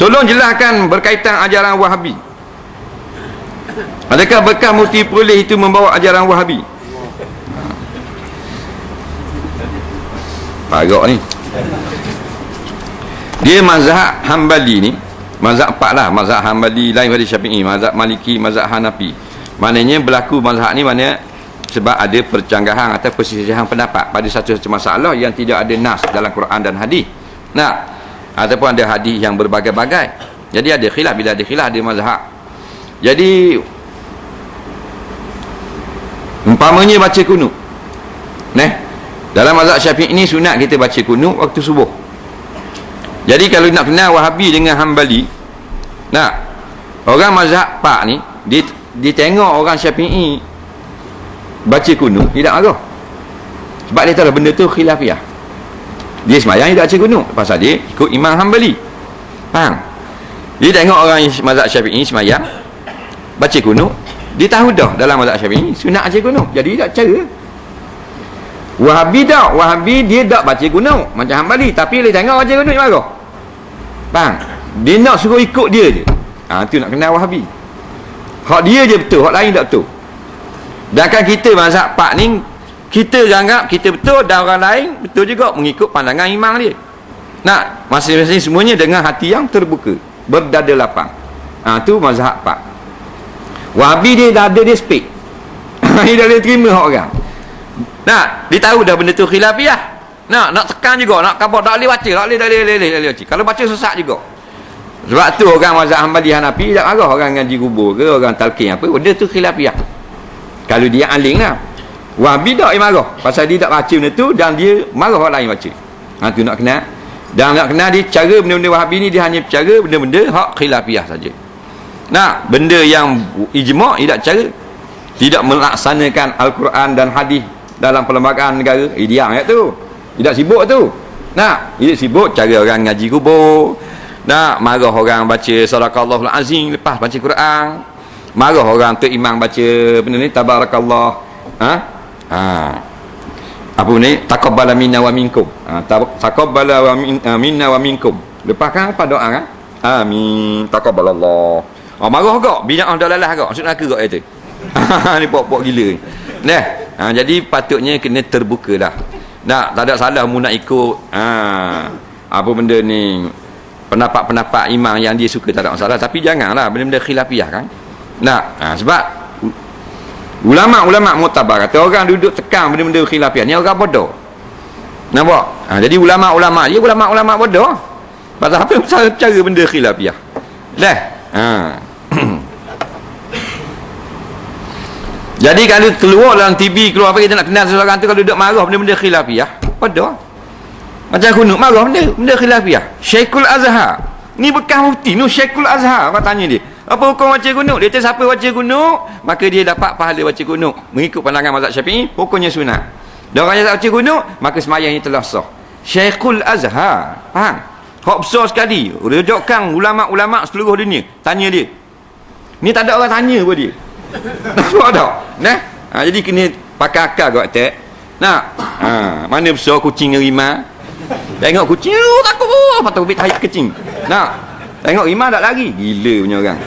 tolong jelaskan berkaitan ajaran wahabi. Adakah bekas mufti Perlis itu membawa ajaran wahabi? Pagak ni. Dia mazhab Hambali ni mazhab empat lah. Mazhab Hambali lain pada Syafi'i mazhab Maliki mazhab Hanafi. Maknanya berlaku mazhab ni mana sebab ada percanggahan atau persisihan pendapat pada satu-satu masalah yang tidak ada nas dalam Quran dan hadis. Nah ataupun ada hadis yang berbagai-bagai. Jadi ada khilaf. Bila ada khilaf ada mazhab. Jadi umpamanya baca kunut. Neh? Dalam mazhab syafi'i ini sunat kita baca kunut waktu subuh. Jadi kalau nak kenal wahabi dengan hambali nak orang mazhab pak ni dia, dia tengok orang syafi'i baca kunut tidak marah. Sebab dia tahu benda tu khilafiyah dia semayang dia baca kunut pasal dia ikut imam hambali faham? Dia tengok orang mazhab syafi'i semayang baca kunut dia tahu dah dalam mazhab syafi'i sunat baca kunut jadi dia tak cara wahabi tak. Wahabi dia tak baca kunut macam hambali tapi dia tengok baca kunut dia marah. Faham? Dia nak suruh ikut dia je. Ha, tu nak kenal wahabi. Hak dia je betul hak lain tak betul. Sedangkan kita mazhab pak ni kita anggap kita betul dan orang lain betul juga mengikut pandangan imam dia. Nak masing-masing semuanya dengan hati yang terbuka, berdada lapang. Ha tu mazhab pak. Wahabi dia dah ada dia speak. dia dah boleh terima orang. Nak, dia tahu dah benda tu khilafiyah. Nak, nak tekan juga, nak khabar tak boleh baca, tak boleh, tak boleh, tak boleh. Kalau baca sesat juga. Sebab tu orang mazhab Hambali Hanafi tak marah orang ngaji kubur ke orang talqin apa, benda tu khilafiyah kalau dia aling lah wahabi tak dia marah. Pasal dia tak baca benda tu dan dia marah orang lain baca. Ha, tu nak kenal dan nak kenal dia cara benda-benda wahabi ni dia hanya cara benda-benda hak khilafiyah saja. Nah benda yang ijma' dia tak cara tidak melaksanakan Al-Quran dan hadis dalam perlembagaan negara. Eh, dia ayat tu. Tidak sibuk tu. Nah dia sibuk cara orang ngaji kubur. Nak marah orang baca sadaqallahul azim lepas baca Quran. Marah orang tu imam baca benda ni tabarakallah. Ha ha. Apa ni? Taqabbala minna wa minkum. Ha taqabbala wa uh, minna wa minkum. Lepas kan apa doa kan? Amin. Taqabbalallah. Oh marah gak bina dah lalah gak maksud neraka gak itu ni pok-pok gila nah ha, jadi patutnya kena terbuka dah. Nak tak ada salah mu nak ikut. Ha. Apa benda ni? Pendapat-pendapat imam yang dia suka tak ada masalah. Tapi janganlah benda-benda khilafiyah kan? Nak. Ha, sebab ulama-ulama mutabar kata orang duduk tekan benda-benda khilafiah ni orang bodoh. Nampak? Ha, jadi ulama-ulama dia ulama-ulama bodoh. Pasal apa cara, cara benda khilafiah? Dah ha. jadi kalau keluar dalam TV keluar apa kita nak kenal seseorang tu kalau duduk marah benda-benda khilafiah bodoh. Macam kunut marah benda benda khilafiah. Syekhul Azhar. Ni bekas mufti ni Syekhul Azhar apa tanya dia apa hukum baca kunut? Dia kata siapa baca kunut, maka dia dapat pahala baca kunut. Mengikut pandangan mazhab Syafi'i, hukumnya sunat. Dan orang yang tak baca kunut, maka semayang ini telah sah. Syekhul Azhar, faham? Hak besar sekali. Rujukkan ulama-ulama seluruh dunia. Tanya dia. Ni tak ada orang tanya pun dia. Nampak tak? Nah? Ha, jadi kena pakai akal kau tak? Nah, ha, mana besar kucing rimah? Tengok kucing, oh, takut. Patut ubit tahi kecing. Nah, Tengok imam tak lari. Gila punya orang.